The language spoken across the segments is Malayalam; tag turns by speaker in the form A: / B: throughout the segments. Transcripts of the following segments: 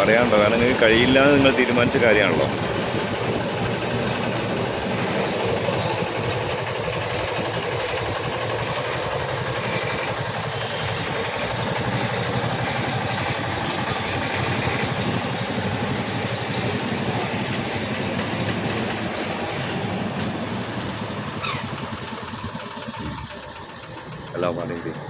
A: പറയാനുണ്ടോ കാരണം നിങ്ങൾക്ക് കഴിയില്ല എന്ന് നിങ്ങൾ തീരുമാനിച്ച കാര്യമാണല്ലോ. അല്ല പറയുന്നത്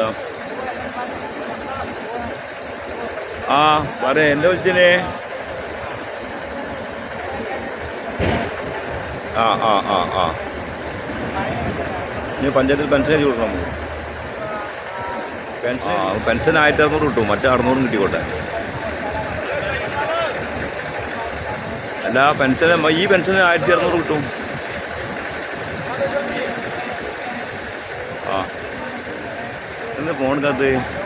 A: ഹലോ ആ പറ എന്താ വിളിച്ചേ ആ ആ ആ ആ. ഇനി പഞ്ചായത്തിൽ പെൻഷൻ എഴുതി കൊടുക്കണം പെൻഷൻ ആ പെൻഷൻ ആയിരത്തി അറുന്നൂറ് കിട്ടും. മറ്റേ അറുന്നൂറും കിട്ടിക്കോട്ടെ. അല്ല പെൻഷൻ ഈ പെൻഷൻ ആയിരത്തി അറുന്നൂറ് കിട്ടും ആ എന്താ ഫോണിനകത്ത് ആ